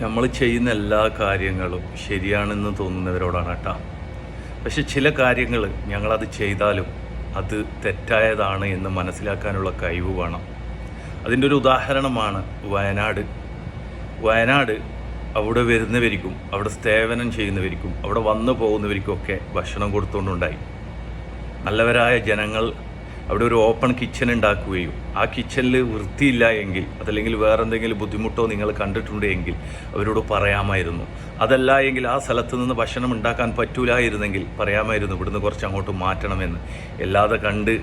നമ്മൾ ചെയ്യുന്ന എല്ലാ കാര്യങ്ങളും ശരിയാണെന്ന് തോന്നുന്നവരോടാണ് കേട്ടോ. പക്ഷെ ചില കാര്യങ്ങൾ ഞങ്ങളത് ചെയ്താലും അത് തെറ്റായതാണ് എന്ന് മനസ്സിലാക്കാനുള്ള കഴിവ് വേണം. അതിന്റെ ഒരു ഉദാഹരണമാണ് വയനാട്. വയനാട് അവിടെ വരുന്നവർക്കും അവിടെ സേവനം ചെയ്യുന്നവർക്കും അവിടെ വന്നു പോകുന്നവർക്കും ഒക്കെ ഭക്ഷണം കൊടുത്തുകൊണ്ടുണ്ടായി. നല്ലവരായ ജനങ്ങൾ അവിടെ ഒരു ഓപ്പൺ കിച്ചൺ ഉണ്ടാക്കുകയും. ആ കിച്ചണിൽ വൃത്തിയില്ല എങ്കിൽ അതല്ലെങ്കിൽ വേറെ എന്തെങ്കിലും ബുദ്ധിമുട്ടോ നിങ്ങൾ കണ്ടിട്ടുണ്ടെങ്കിൽ അവരോട് പറയാമായിരുന്നു. അതല്ല എങ്കിൽ ആ സ്ഥലത്ത് നിന്ന് ഭക്ഷണം ഉണ്ടാക്കാൻ പറ്റൂലായിരുന്നെങ്കിൽ പറയാമായിരുന്നു ഇവിടുന്ന് കുറച്ച് അങ്ങോട്ട് മാറ്റണമെന്ന്. അല്ലാതെ കണ്ട്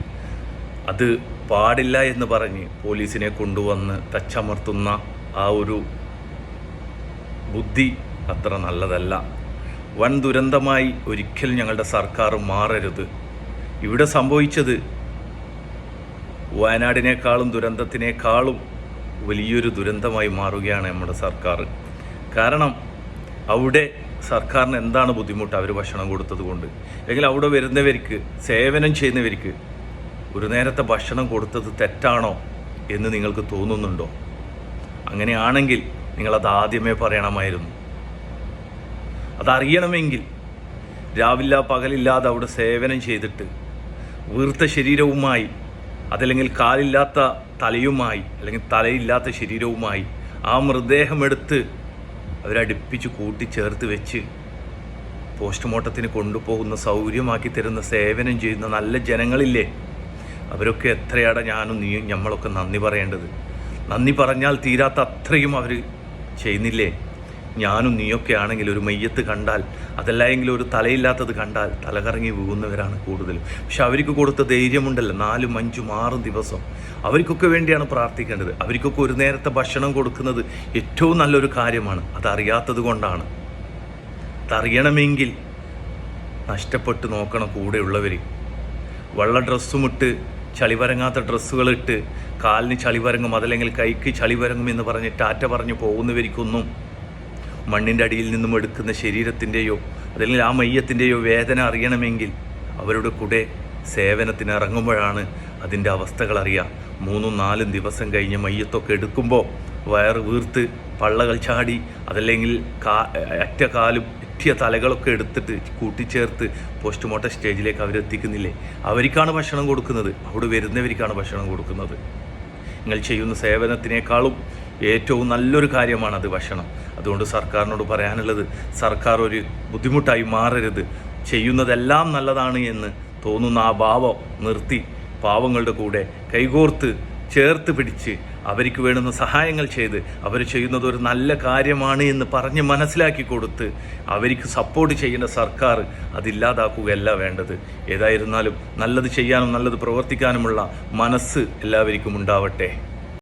അത് പാടില്ല എന്ന് പറഞ്ഞ് പോലീസിനെ കൊണ്ടുവന്ന് തച്ചമർത്തുന്ന ആ ഒരു ബുദ്ധി അത്ര നല്ലതല്ല. വൻ ദുരന്തമായി ഒരിക്കലും ഞങ്ങളുടെ സർക്കാർ മാറരുത്. ഇവിടെ സംഭവിച്ചത് വയനാടിനേക്കാളും ദുരന്തത്തിനേക്കാളും വലിയൊരു ദുരന്തമായി മാറുകയാണ് നമ്മുടെ സർക്കാർ. കാരണം അവിടെ സർക്കാരിന് എന്താണ് ബുദ്ധിമുട്ട്? അവർ ഭക്ഷണം കൊടുത്തത് കൊണ്ട്. അല്ലെങ്കിൽ അവിടെ വരുന്നവർക്ക് സേവനം ചെയ്യുന്നവർക്ക് ഒരു നേരത്തെ ഭക്ഷണം കൊടുത്തത് തെറ്റാണോ എന്ന് നിങ്ങൾക്ക് തോന്നുന്നുണ്ടോ? അങ്ങനെയാണെങ്കിൽ നിങ്ങളത് ആദ്യമേ പറയണമായിരുന്നു. അതറിയണമെങ്കിൽ രാവില്ല പകലില്ലാതെ അവിടെ സേവനം ചെയ്തിട്ട് വീർത്ത ശരീരവുമായി അതല്ലെങ്കിൽ കാലില്ലാത്ത തലയുമായി അല്ലെങ്കിൽ തലയില്ലാത്ത ശരീരവുമായി ആ മൃതദേഹമെടുത്ത് അവരടുപ്പിച്ച് കൂട്ടിച്ചേർത്ത് വെച്ച് പോസ്റ്റ്മോർട്ടത്തിന് കൊണ്ടുപോകുന്ന സൗകര്യമാക്കി തരുന്ന സേവനം ചെയ്യുന്ന നല്ല ജനങ്ങളില്ലേ? അവരൊക്കെ എത്രയാടെ ഞാനും നീയും നമ്മളൊക്കെ നന്ദി പറയേണ്ടത്. നന്ദി പറഞ്ഞാൽ തീരാത്ത അത്രയും അവർ ചെയ്യുന്നില്ലേ? ഞാനും നീയൊക്കെ ആണെങ്കിൽ ഒരു മയ്യത്ത് കണ്ടാൽ അതല്ലായെങ്കിലും ഒരു തലയില്ലാത്തത് കണ്ടാൽ തലകറങ്ങി വീകുന്നവരാണ് കൂടുതലും. പക്ഷെ അവർക്ക് കൊടുത്ത ധൈര്യമുണ്ടല്ലോ നാലും അഞ്ചും ആറും ദിവസം. അവർക്കൊക്കെ വേണ്ടിയാണ് പ്രാർത്ഥിക്കേണ്ടത്. അവർക്കൊക്കെ ഒരു നേരത്തെ ഭക്ഷണം കൊടുക്കുന്നത് ഏറ്റവും നല്ലൊരു കാര്യമാണ്. അതറിയാത്തത് കൊണ്ടാണ്. അതറിയണമെങ്കിൽ നഷ്ടപ്പെട്ട് നോക്കണം കൂടെയുള്ളവർ. വെള്ള ഡ്രസ്സും ഇട്ട് ചളിവരങ്ങാത്ത ഡ്രസ്സുകളിട്ട് കാലിന് ചളിവരങ്ങും അതല്ലെങ്കിൽ കൈക്ക് ചളിവരങ്ങും എന്ന് പറഞ്ഞ് ടാറ്റ പറഞ്ഞ് പോകുന്നവർക്കൊന്നും മണ്ണിന്റെ അടിയിൽ നിന്നും എടുക്കുന്ന ശരീരത്തിന്റെയോ അല്ലെങ്കിൽ ആ മയ്യത്തിന്റെയോ വേദന അറിയണമെങ്കിൽ അവരുടെ കൂടെ സേവനത്തിന് ഇറങ്ങുമ്പോഴാണ് അതിന്റെ അവസ്ഥകൾ അറിയാം മൂന്നും നാലും ദിവസം കഴിഞ്ഞ് മയ്യത്തൊക്കെ എടുക്കുമ്പോൾ വയറ് വീർത്ത് പള്ളകൾ ചാടി അതല്ലെങ്കിൽ കാ അറ്റ കാലും എത്തിയ തലകളൊക്കെ എടുത്തിട്ട് കൂട്ടിച്ചേർത്ത് പോസ്റ്റ്മോർട്ടം സ്റ്റേജിലേക്ക് അവരെത്തിക്കുന്നില്ലേ? അവർക്കാണ് ഭക്ഷണം കൊടുക്കുന്നത്. അവിടെ വരുന്നവർക്കാണ് ഭക്ഷണം കൊടുക്കുന്നത്. നിങ്ങൾ ചെയ്യുന്ന സേവനത്തിനേക്കാളും ഏറ്റവും നല്ലൊരു കാര്യമാണത് ഭക്ഷണം. അതുകൊണ്ട് സർക്കാരിനോട് പറയാനുള്ളത് സർക്കാർ ഒരു ബുദ്ധിമുട്ടായി മാറരുത്. ചെയ്യുന്നതെല്ലാം നല്ലതാണ് എന്ന് തോന്നുന്ന ആ ഭാവം നിർത്തി പാവങ്ങളുടെ കൂടെ കൈകോർത്ത് ചേർത്ത് പിടിച്ച് അവർക്ക് വേണ്ടുന്ന സഹായങ്ങൾ ചെയ്ത് അവർ ചെയ്യുന്നത് ഒരു നല്ല കാര്യമാണ് എന്ന് പറഞ്ഞ് മനസ്സിലാക്കി കൊടുത്ത് അവർക്ക് സപ്പോർട്ട് ചെയ്യുന്ന സർക്കാർ അതില്ലാതാക്കുകയല്ല വേണ്ടത്. ഏതായിരുന്നാലും നല്ലത് ചെയ്യാനും നല്ലത് പ്രവർത്തിക്കാനുമുള്ള മനസ്സ് എല്ലാവർക്കും ഉണ്ടാവട്ടെ.